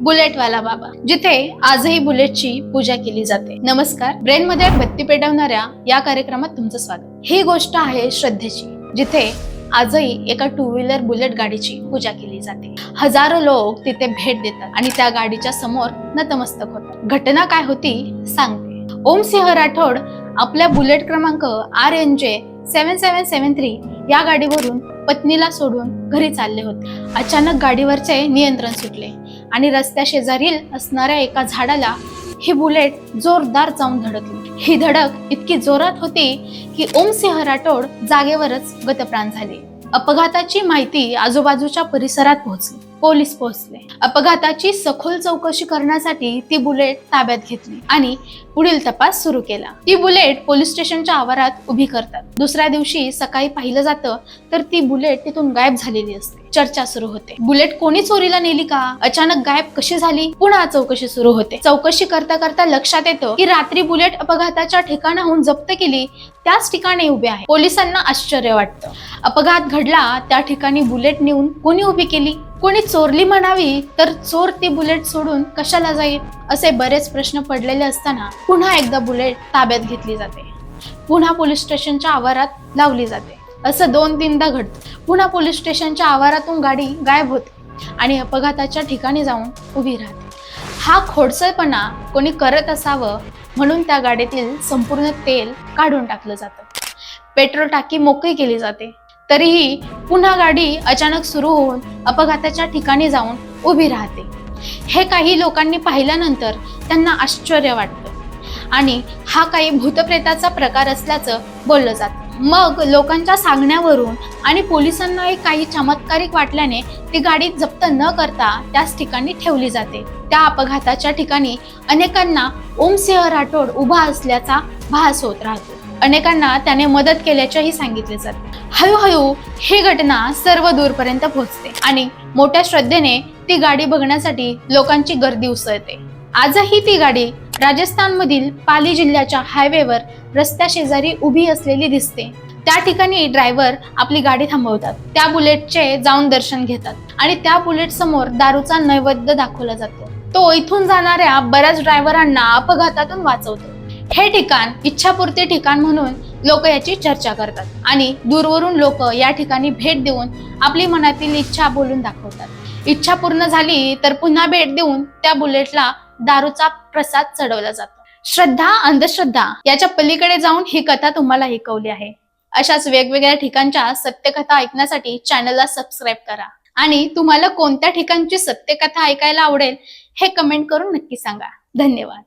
बुलेटवाला बाबा जिथे आजही बुलेटची पूजा केली जाते. नमस्कार. ब्रेन मध्ये बत्ती पेटवणाऱ्या या कार्यक्रमात तुमचं स्वागत. ही गोष्ट आहे श्रद्धेची जिथे आजही एका टू व्हीलर बुलेट गाडीची पूजा केली जाते. हजारो लोक तिथे भेट देतात आणि त्या गाडीच्या समोर नतमस्तक होतात. घटना काय होती सांगते. ओम सिंह राठोड आपल्या बुलेट क्रमांक R N J seven seven seven three या गाडीवरून पत्नीला सोडून घरी चालले होते. अचानक गाडीवरचे नियंत्रण सुटले. आणि रस्त्या शेजारील असणाऱ्या एका झाडाला ही बुलेट जोरदार जाऊन धडकली. ही धडक इतकी जोरात होती की ओमसिंह राठोड जागेवरच गतप्राण झाले. अपघाताची माहिती आजूबाजूच्या परिसरात पोहोचली. पोलीस पोहोचले. अपघाताची सखोल चौकशी करण्यासाठी ती बुलेट ताब्यात घेतली आणि पुढील तपास सुरू केला. ती बुलेट पोलीस स्टेशनच्या आवारात उभी करतात. दुसऱ्या दिवशी सकाळी पाहिलं जातं तर ती बुलेट तिथून गायब झालेली असते. चर्चा सुरू होते. बुलेट कोणी चोरीला नेली का? अचानक गायब कशी झाली? पुन्हा चौकशी सुरू होते. चौकशी करता करता लक्षात येतं की रात्री बुलेट अपघाताच्या ठिकाणाहून जप्त केली त्याच ठिकाणी उभे आहे. पोलिसांना आश्चर्य वाटतं. अपघात घडला त्या ठिकाणी बुलेट नेऊन कोणी उभी केली? कोणी चोरली म्हणावी तर चोर ती बुलेट सोडून कशाला जाईल असे बरेच प्रश्न पडलेले असताना पुन्हा एकदा बुलेट ताब्यात घेतली जाते. पुन्हा पोलीस स्टेशनच्या आवारात लावली जाते. असं दोन तीनदा घडतं. पुन्हा पोलीस स्टेशनच्या आवारातून गाडी गायब होते आणि अपघाताच्या ठिकाणी जाऊन उभी राहते. हा खोडसळपणा कोणी करत असावं म्हणून त्या गाडीतील संपूर्ण तेल काढून टाकलं जातं. पेट्रोल टाकी मोकळी केली जाते. तरीही पुन्हा गाडी अचानक सुरू होऊन अपघाताच्या ठिकाणी जाऊन उभी राहते. हे काही लोकांनी पाहिल्यानंतर त्यांना आश्चर्य वाटतं. आणि हा काही भूतप्रेताचा प्रकार असल्याचं बोललं जातं. मग लोकांच्या सांगण्यावरून आणि पोलिसांनाही काही चमत्कारिक वाटल्याने ती गाडी जप्त न करता त्याच ठिकाणी ठेवली जाते. त्या अपघाताच्या ठिकाणी अनेकांना ओमसिंह राठोड उभा असल्याचा भास होत राहतो. अनेकांना त्याने मदत केल्याचेही सांगितले जाते. हळूहळू ही घटना सर्व दूरपर्यंत पोहोचते आणि मोठ्या श्रद्धेने ती गाडी बघण्यासाठी लोकांची गर्दी उसळते. आजही ती गाडी राजस्थानमधील पाली जिल्ह्याच्या हायवेवर रस्त्या शेजारी उभी असलेली दिसते. त्या ठिकाणी ड्रायव्हर आपली गाडी थांबवतात. त्या बुलेटचे जाऊन दर्शन घेतात आणि त्या बुलेट समोर दारूचा नैवेद्य दाखवला जातो. तो इथून जाणाऱ्या बऱ्याच ड्रायव्हरांना अपघातातून वाचवतो. हे ठिकाण इच्छापूर्ती ठिकाण म्हणून लोक याची चर्चा करतात. आणि दूरवरून लोक या ठिकाणी भेट देऊन आपली मनातील इच्छा बोलून दाखवतात. इच्छा पूर्ण झाली तर पुन्हा भेट देऊन त्या बुलेटला दारूचा प्रसाद चढवला जातो. श्रद्धा अंधश्रद्धा याच्या पलीकडे जाऊन ही कथा तुम्हाला ऐकवली आहे. अशाच वेगवेगळ्या ठिकाणच्या सत्यकथा ऐकण्यासाठी चॅनलला सबस्क्राईब करा. आणि तुम्हाला कोणत्या ठिकाणची सत्यकथा ऐकायला आवडेल हे कमेंट करून नक्की सांगा. धन्यवाद.